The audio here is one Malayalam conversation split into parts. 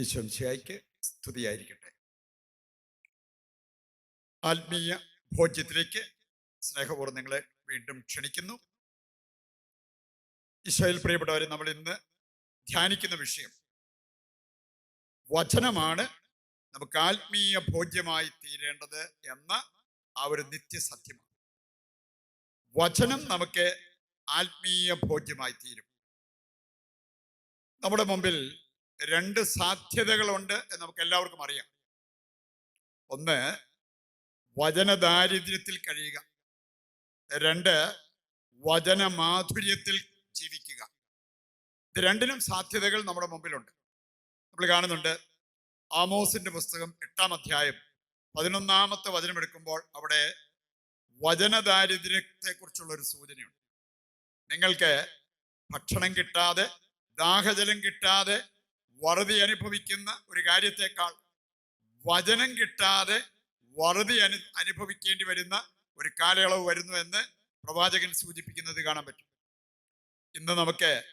ഈശ്വംശിയായിക്ക് സ്തുതിയായിരിക്കട്ടെ. ആത്മീയ ഭോജ്യത്തിലേക്ക് സ്നേഹപൂർവം നിങ്ങളെ വീണ്ടും ക്ഷണിക്കുന്നു. ഈശോയിൽ പ്രിയപ്പെട്ടവർ നമ്മൾ ഇന്ന് ധ്യാനിക്കുന്ന വിഷയം വചനമാണ് നമുക്ക് ആത്മീയ ഭോജ്യമായി തീരേണ്ടത് എന്ന ആ ഒരു നിത്യസത്യമാണ്. വചനം നമുക്ക് ആത്മീയ ഭോജ്യമായി തീരും. നമ്മുടെ മുമ്പിൽ രണ്ട് സാധ്യതകളുണ്ട് എന്ന് നമുക്ക് എല്ലാവർക്കും അറിയാം. ഒന്ന് വചനദാരിദ്ര്യത്തിൽ കഴിയുക. രണ്ട് വചനമാധുര്യത്തിൽ ജീവിക്കുക. ഇത് രണ്ടിനും സാധ്യതകൾ നമ്മുടെ മുമ്പിലുണ്ട്. നമ്മൾ കാണുന്നുണ്ട് ആമോസിന്റെ പുസ്തകം എട്ടാം അധ്യായം പതിനൊന്നാമത്തെ വചനമെടുക്കുമ്പോൾ അവിടെ വചനദാരിദ്ര്യത്തെ കുറിച്ചുള്ള ഒരു സൂചനയുണ്ട്. നിങ്ങൾക്ക് ഭക്ഷണം കിട്ടാതെ ദാഹജലം കിട്ടാതെ വറുതി അനുഭവിക്കുന്ന ഒരു കാര്യത്തെക്കാൾ വചനം കിട്ടാതെ വറുതി അനു അനുഭവിക്കേണ്ടി വരുന്ന ഒരു കാലയളവ് വരുന്നു എന്ന് പ്രവാചകൻ സൂചിപ്പിക്കുന്നത് കാണാൻ പറ്റും. ഇന്ന് നമുക്ക്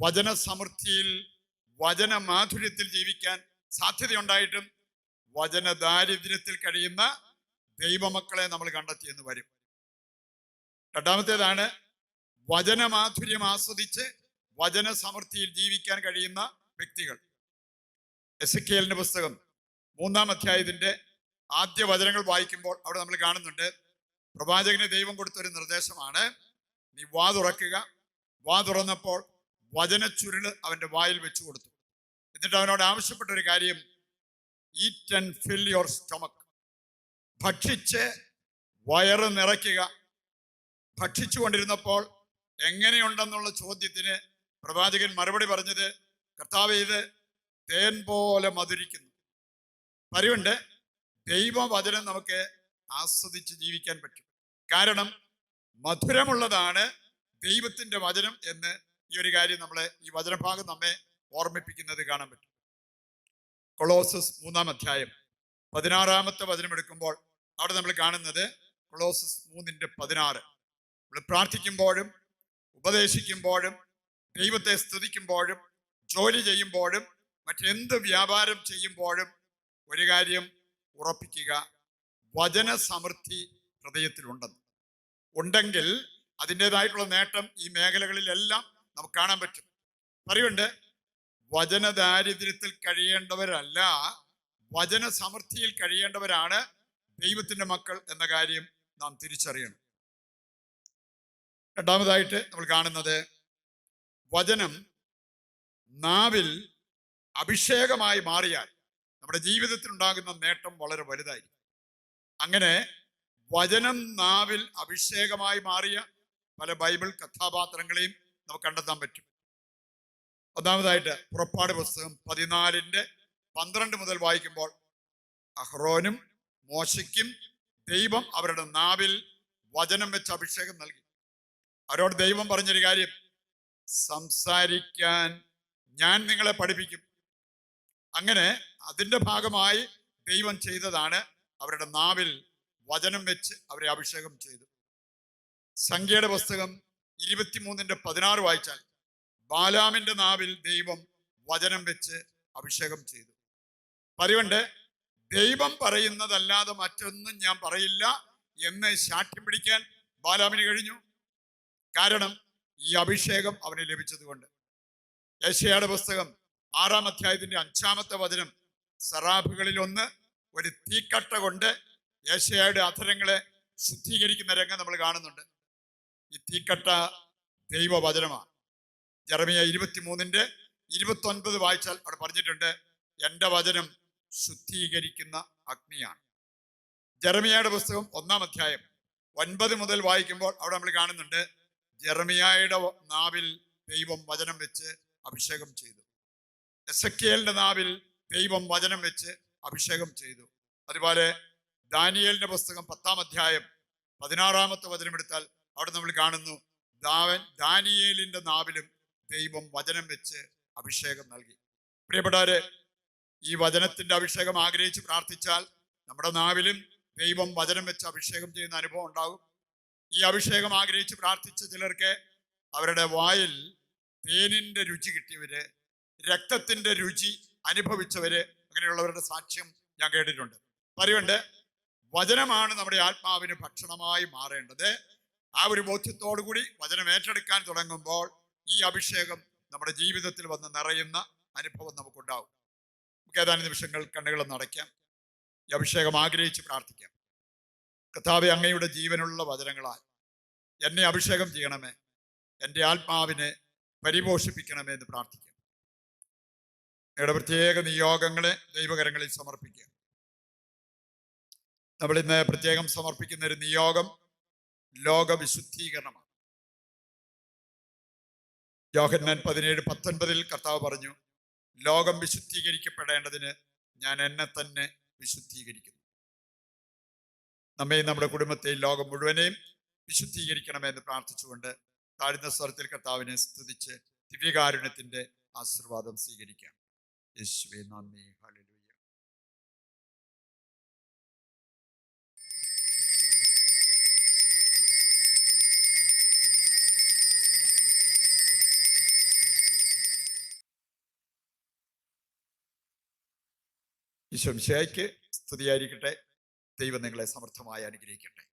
വചന സമൃദ്ധിയിൽ വചന മാധുര്യത്തിൽ ജീവിക്കാൻ സാധ്യതയുണ്ടായിട്ടും വചന ദാരിദ്ര്യത്തിൽ കഴിയുന്ന ദൈവമക്കളെ നമ്മൾ കണ്ടെത്തിയെന്ന് വരും. രണ്ടാമത്തേതാണ് വചനമാധുര്യം ആസ്വദിച്ച് വചന സമൃദ്ധിയിൽ ജീവിക്കാൻ കഴിയുന്ന വ്യക്തികൾ. എസ് കെലിന്റെ പുസ്തകം മൂന്നാം അധ്യായത്തിന്റെ ആദ്യ വചനങ്ങൾ വായിക്കുമ്പോൾ അവിടെ നമ്മൾ കാണുന്നുണ്ട് പ്രവാചകന് ദൈവം കൊടുത്തൊരു നിർദ്ദേശമാണ് നീ വാ തുറക്കുക. വാ തുറന്നപ്പോൾ വചന ചുരുൾ അവന്റെ വായിൽ വെച്ചു കൊടുത്തു. എന്നിട്ട് അവനോട് ആവശ്യപ്പെട്ട ഒരു കാര്യം eat and fill your stomach ഭക്ഷിച്ച് വയറ് നിറയ്ക്കുക. ഭക്ഷിച്ചു കൊണ്ടിരുന്നപ്പോൾ എങ്ങനെയുണ്ടെന്നുള്ള ചോദ്യത്തിന് പ്രവാചകൻ മറുപടി പറഞ്ഞത് കർത്താവ് ഇത് തേൻ പോലെ മധുരിക്കുന്നു. പറയുണ്ട് ദൈവവചനം നമുക്ക് ആസ്വദിച്ച് ജീവിക്കാൻ പറ്റും. കാരണം മധുരമുള്ളതാണ് ദൈവത്തിന്റെ വചനം എന്ന് ഈ ഒരു കാര്യം നമ്മളെ ഈ വചനഭാഗം നമ്മെ ഓർമ്മിപ്പിക്കുന്നത് കാണാൻ പറ്റും. കൊളോസസ് മൂന്നാം അധ്യായം പതിനാറാമത്തെ വചനം എടുക്കുമ്പോൾ അവിടെ നമ്മൾ കാണുന്നത് കൊളോസസ് മൂന്നിന്റെ പതിനാറ്. നമ്മൾ പ്രാർത്ഥിക്കുമ്പോഴും ഉപദേശിക്കുമ്പോഴും ദൈവത്തെ സ്തുതിക്കുമ്പോഴും ജോലി ചെയ്യുമ്പോഴും മറ്റെന്ത് വ്യാപാരം ചെയ്യുമ്പോഴും ഒരു കാര്യം ഉറപ്പിക്കുക. വചന സമൃദ്ധി ഹൃദയത്തിലുണ്ടെന്ന്. ഉണ്ടെങ്കിൽ അതിന്റെതായിട്ടുള്ള നേട്ടം ഈ മേഖലകളിലെല്ലാം നമുക്ക് കാണാൻ പറ്റും. പറയുണ്ട് വചന ദാരിദ്ര്യത്തിൽ കഴിയേണ്ടവരല്ല വചന സമൃദ്ധിയിൽ കഴിയേണ്ടവരാണ് ദൈവത്തിന്റെ മക്കൾ എന്ന കാര്യം നാം തിരിച്ചറിയണം. രണ്ടാമതായിട്ട് നമ്മൾ കാണുന്നത് വചനം നാവിൽ അഭിഷേകമായി മാറിയാൽ നമ്മുടെ ജീവിതത്തിൽ ഉണ്ടാകുന്ന നേട്ടം വളരെ വലുതായിരിക്കും. അങ്ങനെ വചനം നാവിൽ അഭിഷേകമായി മാറിയ പല ബൈബിൾ കഥാപാത്രങ്ങളെയും നമുക്ക് കണ്ടെത്താൻ പറ്റും. ഒന്നാമതായിട്ട് പുറപ്പാട് പുസ്തകം പതിനാലിന്റെ പന്ത്രണ്ട് മുതൽ വായിക്കുമ്പോൾ അഹ്റോനും മോശയ്ക്കും ദൈവം അവരുടെ നാവിൽ വചനം വെച്ച് അഭിഷേകം നൽകി. അവരോട് ദൈവം പറഞ്ഞൊരു കാര്യം സംസാരിക്കാൻ ഞാൻ നിങ്ങളെ പഠിപ്പിക്കും. അങ്ങനെ അതിന്റെ ഭാഗമായി ദൈവം ചെയ്തതാണ് അവരുടെ നാവിൽ വചനം വെച്ച് അവരെ അഭിഷേകം ചെയ്തു. സംഖ്യയുടെ പുസ്തകം ഇരുപത്തിമൂന്നിന്റെ പതിനാറ് വായിച്ചാൽ ബാലാമിന്റെ നാവിൽ ദൈവം വചനം വെച്ച് അഭിഷേകം ചെയ്തു. പറയുണ്ട് ദൈവം പറയുന്നതല്ലാതെ മറ്റൊന്നും ഞാൻ പറയില്ല എന്ന് ശാഠ്യം പിടിക്കാൻ ബാലാമിന് കഴിഞ്ഞു. കാരണം ഈ അഭിഷേകം അവന് ലഭിച്ചതുകൊണ്ട്. യേശയുടെ പുസ്തകം ആറാം അധ്യായത്തിന്റെ അഞ്ചാമത്തെ വചനം. സറാഫുകളിൽ ഒന്ന് ഒരു തീക്കട്ട കൊണ്ട് യേശയുടെ അധരങ്ങളെ ശുദ്ധീകരിക്കുന്ന രംഗം നമ്മൾ കാണുന്നുണ്ട്. ഈ തീക്കട്ട ദൈവവചനമാണ്. ജർമിയ ഇരുപത്തിമൂന്നിന്റെ ഇരുപത്തി ഒൻപത് വായിച്ചാൽ അവിടെ പറഞ്ഞിട്ടുണ്ട് എന്റെ വചനം ശുദ്ധീകരിക്കുന്ന അഗ്നിയാണ്. ജർമിയയുടെ പുസ്തകം ഒന്നാം അധ്യായം ഒൻപത് മുതൽ വായിക്കുമ്പോൾ അവിടെ നമ്മൾ കാണുന്നുണ്ട് ജർമിയായുടെ നാവിൽ ദൈവം വചനം വെച്ച് അഭിഷേകം ചെയ്തു. എസക്കിയലിന്റെ നാവിൽ ദൈവം വചനം വെച്ച് അഭിഷേകം ചെയ്തു. അതുപോലെ ദാനിയേലിന്റെ പുസ്തകം പത്താം അധ്യായം പതിനാറാമത്തെ വചനം എടുത്താൽ അവിടെ നമ്മൾ കാണുന്നു ദാവൻ ദാനിയേലിന്റെ നാവിലും ദൈവം വചനം വെച്ച് അഭിഷേകം നൽകി. പ്രിയപ്പെട്ടവരെ ഈ വചനത്തിന്റെ അഭിഷേകം ആഗ്രഹിച്ച് പ്രാർത്ഥിച്ചാൽ നമ്മുടെ നാവിലും ദൈവം വചനം വെച്ച് അഭിഷേകം ചെയ്യുന്ന അനുഭവം ഉണ്ടാകും. ഈ അഭിഷേകം ആഗ്രഹിച്ച് പ്രാർത്ഥിച്ച ചിലർക്ക് അവരുടെ വായിൽ തേനിന്റെ രുചി കിട്ടിയവര് രക്തത്തിന്റെ രുചി അനുഭവിച്ചവര് അങ്ങനെയുള്ളവരുടെ സാക്ഷ്യം ഞാൻ കേട്ടിട്ടുണ്ട്. പറയുണ്ട് വചനമാണ് നമ്മുടെ ആത്മാവിന് ഭക്ഷണമായി മാറേണ്ടത്. ആ ഒരു ബോധ്യത്തോടു കൂടി വചനം ഏറ്റെടുക്കാൻ തുടങ്ങുമ്പോൾ ഈ അഭിഷേകം നമ്മുടെ ജീവിതത്തിൽ വന്ന് നിറയുന്ന അനുഭവം നമുക്കുണ്ടാവും. നമുക്ക് ഏതാനും നിമിഷങ്ങൾ കണ്ണുകളൊന്ന് അടയ്ക്കാം. ഈ അഭിഷേകം ആഗ്രഹിച്ച് പ്രാർത്ഥിക്കാം. കർത്താവെ അങ്ങയുടെ ജീവനുള്ള വചനങ്ങളാൽ എന്നെ അഭിഷേകം ചെയ്യണമേ. എന്റെ ആത്മാവിനെ പരിപോഷിപ്പിക്കണമേ എന്ന് പ്രാർത്ഥിക്കാം. ഞങ്ങളുടെ പ്രത്യേക നിയോഗങ്ങളെ ദൈവകരങ്ങളിൽ സമർപ്പിക്കുക. നമ്മൾ ഇന്ന് പ്രത്യേകം സമർപ്പിക്കുന്ന ഒരു നിയോഗം ലോകവിശുദ്ധീകരണമാണ്. യോഹന്നാൻ പതിനേഴ് പത്തൊൻപതിൽ കർത്താവ് പറഞ്ഞു ലോകം വിശുദ്ധീകരിക്കപ്പെടേണ്ടതിന് ഞാൻ എന്നെ തന്നെ വിശുദ്ധീകരിക്കുന്നു. നമ്മയും നമ്മുടെ കുടുംബത്തെയും ലോകം മുഴുവനെയും വിശുദ്ധീകരിക്കണമെന്ന് പ്രാർത്ഥിച്ചുകൊണ്ട് താഴ്ന്ന സ്വരത്തിൽ കർത്താവിനെ സ്തുതിച്ച് ദിവ്യകാരുണ്യത്തിന്റെ ആശീർവാദം സ്വീകരിക്കാം. യേശുവേ നന്ദി. ഹല്ലേലൂയ. ഈശോംശയ്ക്ക് സ്തുതിയായിരിക്കട്ടെ. ദൈവം നിങ്ങളെ സമർത്ഥമായി അനുഗ്രഹിക്കട്ടെ.